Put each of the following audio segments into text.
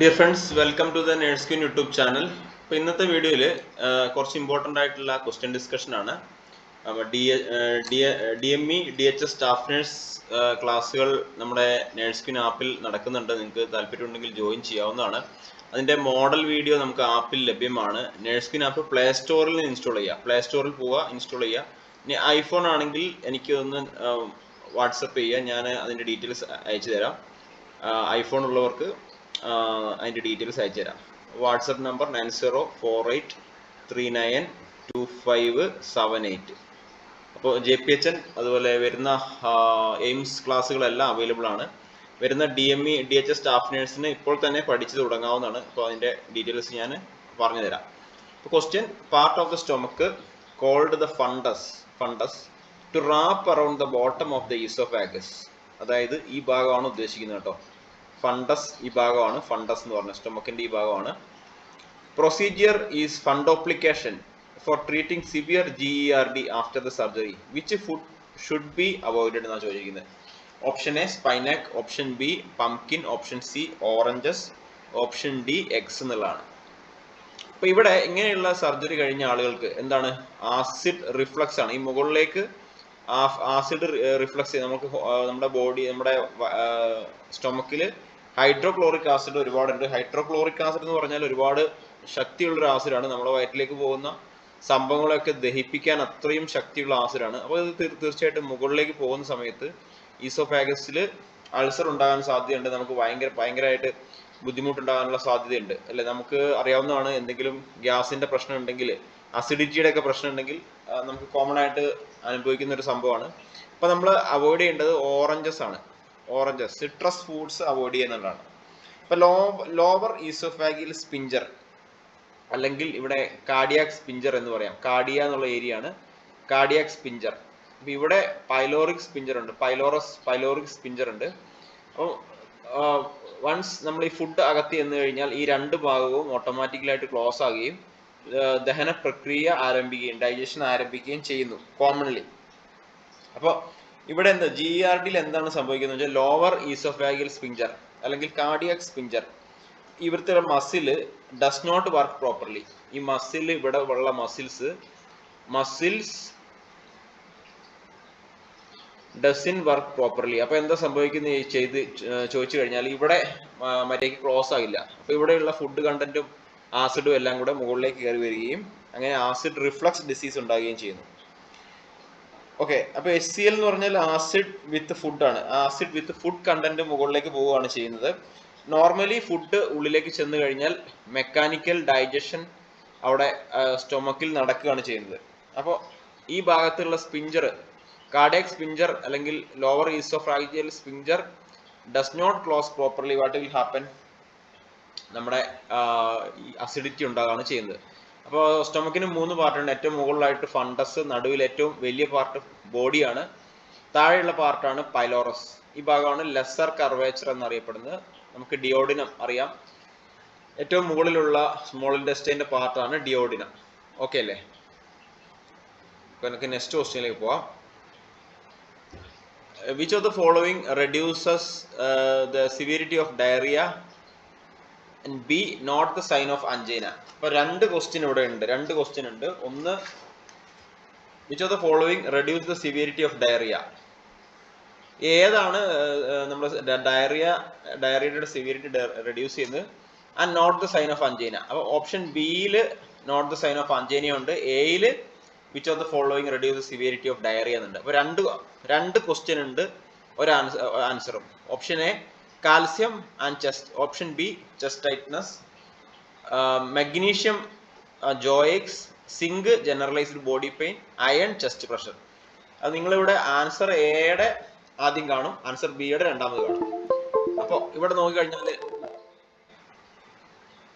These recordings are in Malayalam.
Dear friends welcome to the nurse queen YouTube channel അപ്പോൾ ഇന്നത്തെ വീഡിയോയിൽ കുറച്ച് ഇമ്പോർട്ടന്റ് ആയിട്ടുള്ള ക്വസ്റ്റ്യൻ ഡിസ്കഷൻ ആണ്. D M E D H S staff nurse ക്ലാസ്സുകൾ നമ്മുടെ നേഴ്സ് ക്യൂൻ ആപ്പിൽ നടക്കുന്നുണ്ട്. നിങ്ങൾക്ക് താല്പര്യമുണ്ടെങ്കിൽ ജോയിൻ ചെയ്യാവുന്നതാണ്. അതിന്റെ മോഡൽ വീഡിയോ നമുക്ക് ആപ്പിൽ ലഭ്യമാണ്. നേഴ്സ് ക്യൂൻ ആപ്പ് പ്ലേ സ്റ്റോറിൽ നിന്ന് ഇൻസ്റ്റാൾ ചെയ്യുക. പ്ലേ സ്റ്റോറിൽ പോവുക ഇൻസ്റ്റാൾ ചെയ്യുക. ഇനി ഐഫോൺ ആണെങ്കിൽ എനിക്ക് ഒന്ന് വാട്സപ്പ് ചെയ്യുക. ഞാൻ അതിന്റെ ഡീറ്റെയിൽസ് അയച്ചു തരാം. ഐഫോൺ ഉള്ളവർക്ക് അതിന്റെ ഡീറ്റെയിൽസ് അയച്ചു തരാം. WhatsApp number nine zero four eight three nine two five seven eight. അപ്പോൾ ജെ പി എച്ച് എൻ അതുപോലെ വരുന്ന എയിംസ് ക്ലാസ്സുകളെല്ലാം അവൈലബിൾ ആണ്. വരുന്ന D M E D H S staff നേഴ്സിന് ഇപ്പോൾ തന്നെ പഠിച്ചു തുടങ്ങാവുന്നതാണ്. അപ്പോൾ അതിന്റെ ഡീറ്റെയിൽസ് ഞാൻ പറഞ്ഞു തരാം. അപ്പോൾ question part of the stomach called the fundus fundus to wrap around the bottom of the oesophagus അതായത് ഈ ഭാഗമാണ് ഉദ്ദേശിക്കുന്നത് കേട്ടോ. ഫണ്ടസ് ഈ ഭാഗമാണ് ഫണ്ടസ് എന്ന് പറഞ്ഞ സ്റ്റൊമക്കിന്റെ ഈ ഭാഗമാണ്. Procedure is fundoplication for treating severe G E R D after the surgery which food should be avoided എന്നാണ് ചോദിക്കുന്നത് option A spinach option B pumpkin option C oranges option D eggs എന്നുള്ളതാണ്. അപ്പൊ ഇവിടെ ഇങ്ങനെയുള്ള സർജറി കഴിഞ്ഞ ആളുകൾക്ക് എന്താണ്? ആസിഡ് റിഫ്ലക്സ് ആണ്. ഈ മുകളിലേക്ക് ആസിഡ് റിഫ്ലക്സ് നമുക്ക് നമ്മുടെ ബോഡി നമ്മുടെ സ്റ്റൊമക്കിൽ ഹൈഡ്രോക്ലോറിക് ആസിഡ് ഒരുപാടുണ്ട്. ഹൈഡ്രോക്ലോറിക് ആസിഡ് എന്ന് പറഞ്ഞാൽ ഒരുപാട് ശക്തിയുള്ള ഒരു ആസിഡാണ്. നമ്മുടെ വയറ്റിലേക്ക് പോകുന്ന സംഭവങ്ങളൊക്കെ ദഹിപ്പിക്കാൻ അത്രയും ശക്തിയുള്ള ആസിഡാണ്. അപ്പോൾ ഇത് തീർച്ചയായിട്ടും മുകളിലേക്ക് പോകുന്ന സമയത്ത് ഈസോഫാഗസിൽ അൾസർ ഉണ്ടാകാൻ സാധ്യതയുണ്ട്. നമുക്ക് ഭയങ്കര ഭയങ്കരമായിട്ട് ബുദ്ധിമുട്ടുണ്ടാകാനുള്ള സാധ്യതയുണ്ട്. അല്ലെ? നമുക്ക് അറിയാവുന്നതാണ് എന്തെങ്കിലും ഗ്യാസിന്റെ പ്രശ്നം ഉണ്ടെങ്കിൽ അസിഡിറ്റിയുടെ ഒക്കെ പ്രശ്നം ഉണ്ടെങ്കിൽ നമുക്ക് കോമൺ ആയിട്ട് അനുഭവിക്കുന്ന ഒരു സംഭവമാണ്. അപ്പൊ നമ്മൾ അവോയ്ഡ് ചെയ്യേണ്ടത് ഓറഞ്ചസ് ആണ്. ഓറഞ്ചസ് സിട്രസ് ഫുഡ്സ് അവോയ്ഡ് ചെയ്യുന്നതാണ് ഇപ്പൊ ലോ ലോവർ ഈസോഫാഗിൽ സ്പിഞ്ചർ അല്ലെങ്കിൽ ഇവിടെ കാർഡിയാക് സ്പിഞ്ചർ എന്ന് പറയാം. കാർഡിയ എന്നുള്ള ഏരിയ ആണ് കാർഡിയാക് സ്പിഞ്ചർ അപ്പൊ ഇവിടെ പൈലോറിക് സ്പിഞ്ചർ ഉണ്ട് പൈലോറസ് പൈലോറിക് സ്പിഞ്ചർ ഉണ്ട്. അപ്പോൾ വൺസ് നമ്മൾ ഈ ഫുഡ് അകത്തി എന്ന് കഴിഞ്ഞാൽ ഈ രണ്ട് ഭാഗവും ഓട്ടോമാറ്റിക്കലായിട്ട് ക്ലോസ് ആകുകയും ദഹന പ്രക്രിയ ആരംഭിക്കുകയും ഡൈജഷൻ ആരംഭിക്കുകയും ചെയ്യുന്നു കോമൺലി അപ്പോൾ ഇവിടെ എന്താ ജി ആർ ഡിയിൽ എന്താണ് സംഭവിക്കുന്നത് വെച്ചാൽ ലോവർ ഈസോഫാഗിൽ സ്പിഞ്ചർ അല്ലെങ്കിൽ കാർഡിയാക് സ്പിഞ്ചർ ഇവിടുത്തെ muscle does not work properly ഈ മസിൽ ഇവിടെ ഉള്ള muscles muscles doesn't work properly അപ്പൊ എന്താ സംഭവിക്കുന്ന ചെയ്ത് ചോദിച്ചു കഴിഞ്ഞാൽ ഇവിടെ മര്യാദയ്ക്ക് ക്ലോസ് ആകില്ല അപ്പൊ ഇവിടെയുള്ള ഫുഡ് കണ്ടന്റും ആസിഡും എല്ലാം കൂടെ മുകളിലേക്ക് കയറി വരികയും അങ്ങനെ ആസിഡ് റിഫ്ലക്സ് ഡിസീസ് ഉണ്ടാകുകയും ചെയ്യുന്നു. ഓക്കെ അപ്പൊ എസ് സി എൽ എന്ന് പറഞ്ഞാൽ ആസിഡ് വിത്ത് ഫുഡ് ആണ്. ആസിഡ് വിത്ത് ഫുഡ് കണ്ടന്റ് മുകളിലേക്ക് പോവുകയാണ് ചെയ്യുന്നത്. നോർമലി ഫുഡ് ഉള്ളിലേക്ക് ചെന്ന് കഴിഞ്ഞാൽ മെക്കാനിക്കൽ ഡൈജഷൻ അവിടെ സ്റ്റൊമക്കിൽ നടക്കുകയാണ് ചെയ്യുന്നത്. അപ്പോൾ ഈ ഭാഗത്തുള്ള സ്പിഞ്ചർ കാർഡിയക് സ്പിഞ്ചർ അല്ലെങ്കിൽ lower oesophageal sphincter does not close properly what will happen നമ്മുടെ അസിഡിറ്റി ഉണ്ടാകുകയാണ് ചെയ്യുന്നത്. അപ്പോൾ സ്റ്റൊമക്കിന് മൂന്ന് പാർട്ടുണ്ട്. ഏറ്റവും മുകളിലായിട്ട് ഫണ്ടസ് നടുവിൽ ഏറ്റവും വലിയ പാർട്ട് ബോഡിയാണ്. താഴെയുള്ള പാർട്ടാണ് പൈലോറസ്. ഈ ഭാഗമാണ് ലെസർ കർവേച്ചർ എന്നറിയപ്പെടുന്നത്. നമുക്ക് ഡിയോഡിനം അറിയാം. ഏറ്റവും മുകളിലുള്ള സ്മോൾ ഇൻഡസ്ട്രീന്റെ പാർട്ടാണ് ഡിയോഡിനം. ഓക്കെ അല്ലേ? അപ്പോൾ എനിക്ക് നെക്സ്റ്റ് ക്വസ്റ്റ്യനിലേക്ക് പോവാം. Which of the following reduces the severity of diarrhoea B not the sign of angina അപ്പൊ രണ്ട് ക്വസ്റ്റ്യൻ ഇവിടെ ഉണ്ട്. രണ്ട് ക്വസ്റ്റ്യൻ ഉണ്ട്. ഒന്ന് which of the following reduce the severity of diarrhoea ഏതാണ് നമ്മൾ ഡയറിയ ഡയറിയയുടെ സിവിയറിറ്റി റെഡ്യൂസ് ചെയ്യുന്നത്? And not the sign of angina അപ്പൊ ഓപ്ഷൻ ബിയിൽ not the sign of angina ഉണ്ട്. എയിൽ which of the following reduce the severity of diarrhoea എന്നുണ്ട്. അപ്പൊ രണ്ട് രണ്ട് ക്വസ്റ്റ്യൻ ഉണ്ട്. ഒരു ആൻസറും option A calcium and chest option B chest tightness magnesium joints zinc generalised body pain iron chest pressure അത് നിങ്ങളിവിടെ ആൻസർ എയുടെ ആദ്യം കാണും. ആൻസർ ബിയുടെ രണ്ടാമത് കാണും. അപ്പോൾ ഇവിടെ നോക്കിക്കഴിഞ്ഞാൽ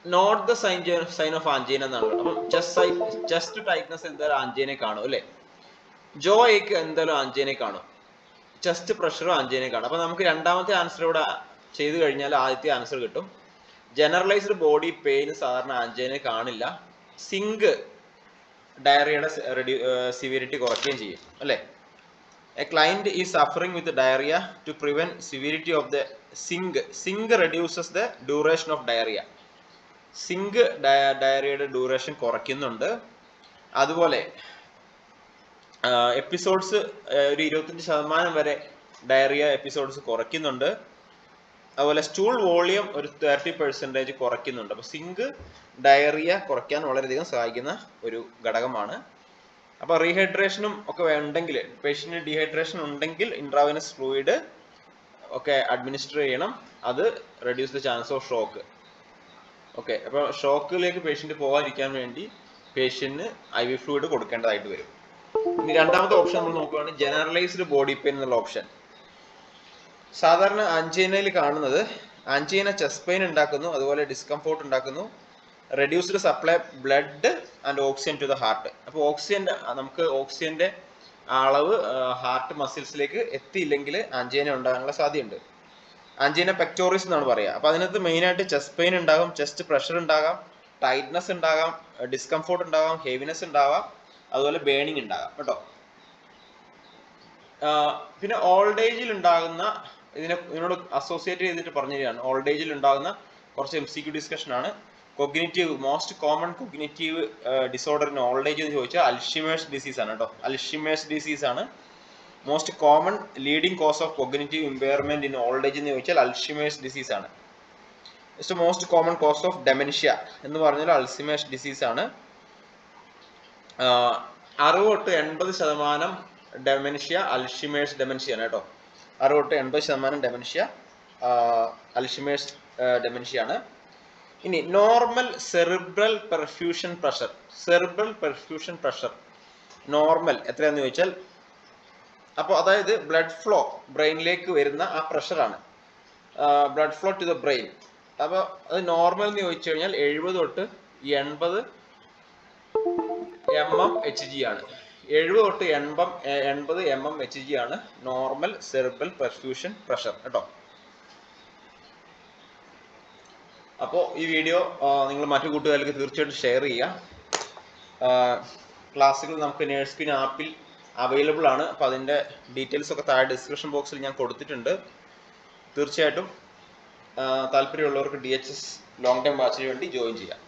not the sign sign of angina എന്നാണ് അപ്പം ചെസ്റ്റ് ചെസ്റ്റ് ടൈറ്റ്നസ് എന്തായാലും ആഞ്ചീനെ കാണും അല്ലേ? ജോയ്ക്ക് എന്തായാലും ആഞ്ചീനെ കാണും. ചെസ്റ്റ് പ്രഷറും ആഞ്ചീനെ കാണും. അപ്പൊ നമുക്ക് രണ്ടാമത്തെ ആൻസർ ഇവിടെ ചെയ്തു കഴിഞ്ഞാൽ ആദ്യത്തെ ആൻസർ കിട്ടും. ജനറലൈസ്ഡ് ബോഡി പെയിൻ സാധാരണ ആഞ്ചൈനെ കാണില്ല. സിങ്ക് ഡയറിയയുടെ സിവിയറിറ്റി കുറയ്ക്കുകയും ചെയ്യും അല്ലേ? A client is suffering with diarrhoea to prevent severity of the zinc zinc reduces the duration of diarrhoea zinc ഡയറിയയുടെ duration കുറയ്ക്കുന്നുണ്ട്. അതുപോലെ എപ്പിസോഡ്സ് ഒരു ഇരുപത്തഞ്ച് ശതമാനം വരെ ഡയറിയ എപ്പിസോഡ്സ് കുറയ്ക്കുന്നുണ്ട്. അതുപോലെ സ്റ്റൂൾ വോളിയം ഒരു തേർട്ടി പെർസെന്റേജ് കുറയ്ക്കുന്നുണ്ട്. അപ്പോൾ സിങ്ക് ഡയറിയ കുറയ്ക്കാൻ വളരെയധികം സഹായിക്കുന്ന ഒരു ഘടകമാണ്. അപ്പോൾ റീഹൈഡ്രേഷനും ഒക്കെ ഉണ്ടെങ്കിൽ പേഷ്യന്റിന് ഡീഹൈഡ്രേഷൻ ഉണ്ടെങ്കിൽ ഇൻട്രാവിനസ് ഫ്ലൂയിഡ് ഒക്കെ അഡ്മിനിസ്റ്റർ ചെയ്യണം. അത് reduce the chance of shock okay അപ്പോൾ ഷോക്കിലേക്ക് പേഷ്യന്റ് പോകാതിരിക്കാൻ വേണ്ടി പേഷ്യന്റിന് ഐ വി ഫ്ലൂയിഡ് കൊടുക്കേണ്ടതായിട്ട് വരും. ഇനി രണ്ടാമത്തെ ഓപ്ഷൻ നമ്മൾ നോക്കുകയാണ് ജനറലൈസ്ഡ് ബോഡി പെയിൻ എന്നുള്ള ഓപ്ഷൻ സാധാരണ ആൻജീനയിൽ കാണുന്നത് ആൻജീന ചെസ്റ്റ് പെയിൻ ഉണ്ടാക്കുന്നു അതുപോലെ ഡിസ്കംഫോർട്ട് ഉണ്ടാക്കുന്നു reduced supply blood and oxygen to the heart അപ്പോൾ ഓക്സിജന്റെ നമുക്ക് ഓക്സിജന്റെ അളവ് ഹാർട്ട് മസിൽസിലേക്ക് എത്തിയില്ലെങ്കിൽ ആൻജീന ഉണ്ടാകാനുള്ള സാധ്യതയുണ്ട്. ആൻജീന പെക്ടോറിയസ് എന്നാണ് പറയുക. അപ്പോൾ അതിനകത്ത് മെയിനായിട്ട് ചെസ്റ്റ് പെയിൻ ഉണ്ടാകും ചെസ്റ്റ് പ്രഷർ ഉണ്ടാകാം ടൈറ്റ്നസ് ഉണ്ടാകാം ഡിസ്കംഫോർട്ട് ഉണ്ടാകാം ഹെവിനെസ് ഉണ്ടാവാം അതുപോലെ ബേണിംഗ് ഉണ്ടാകാം. കേട്ടോ? പിന്നെ ഓൾഡ് ഏജിൽ ഉണ്ടാകുന്ന ഇതിനെ ഇതിനോട് അസോസിയേറ്റ് ചെയ്തിട്ട് പറഞ്ഞു തരികയാണ് ഓൾഡ് ഏജിൽ ഉണ്ടാകുന്ന കുറച്ച് എം സി ക്യു ഡിസ്കഷൻ ആണ്. Cognitive most common cognitive disorder in old age എന്ന് ചോദിച്ചാൽ അൽഷിമേഴ്സ് ഡിസീസ് ആണ് കേട്ടോ അൽഷിമേഴ്സ് ഡിസീസ് ആണ്. Most common leading cause of cognitive impairment in old age എന്ന് ചോദിച്ചാൽ അൽഷിമേഴ്സ് ഡിസീസ് ആണ്. Next most common cause of dementia എന്ന് പറഞ്ഞാൽ അൾസിമേഴ്സ് ഡിസീസ് ആണ്. അറുപത് തൊട്ട് എൺപത് ശതമാനം ഡെമൻഷ്യ അൽഷിമേഴ്സ് ഡെമൻഷ്യ ആണ് കേട്ടോ അറുപത് തൊട്ട് എൺപത് ശതമാനം ഡെമൻഷ്യ അൽഷിമേഴ്സ് ഡെമൻഷ്യ ആണ് ഇനി normal cerebral perfusion pressure cerebral perfusion pressure normal എത്രയാന്ന് ചോദിച്ചാൽ അപ്പോൾ അതായത് ബ്ലഡ് ഫ്ലോ ബ്രെയിനിലേക്ക് വരുന്ന ആ പ്രഷറാണ് blood flow to the brain അപ്പോൾ അത് നോർമൽ എന്ന് ചോദിച്ചു കഴിഞ്ഞാൽ എഴുപത് തൊട്ട് എൺപത് എം എം എച്ച് ജി ആണ്. എഴുപത് തൊട്ട് എൺപം എൺപത് എം എം എച്ച് ജി ആണ് നോർമൽ സെർബൽ പെർഫ്യൂഷൻ പ്രഷർ കേട്ടോ. അപ്പോൾ ഈ വീഡിയോ നിങ്ങൾ മറ്റു കൂട്ടുകാർക്ക് തീർച്ചയായിട്ടും ഷെയർ ചെയ്യുക ക്ലാസ്സുകൾ നമുക്ക് നേഴ്സ്കിൻ ആപ്പിൽ അവൈലബിൾ ആണ്. അപ്പോൾ അതിന്റെ ഡീറ്റെയിൽസ് ഒക്കെ താഴെ ഡിസ്ക്രിപ്ഷൻ ബോക്സിൽ ഞാൻ കൊടുത്തിട്ടുണ്ട്. തീർച്ചയായിട്ടും താല്പര്യമുള്ളവർക്ക് D H S long time ബാച്ചിന് വേണ്ടി ജോയിൻ ചെയ്യാം.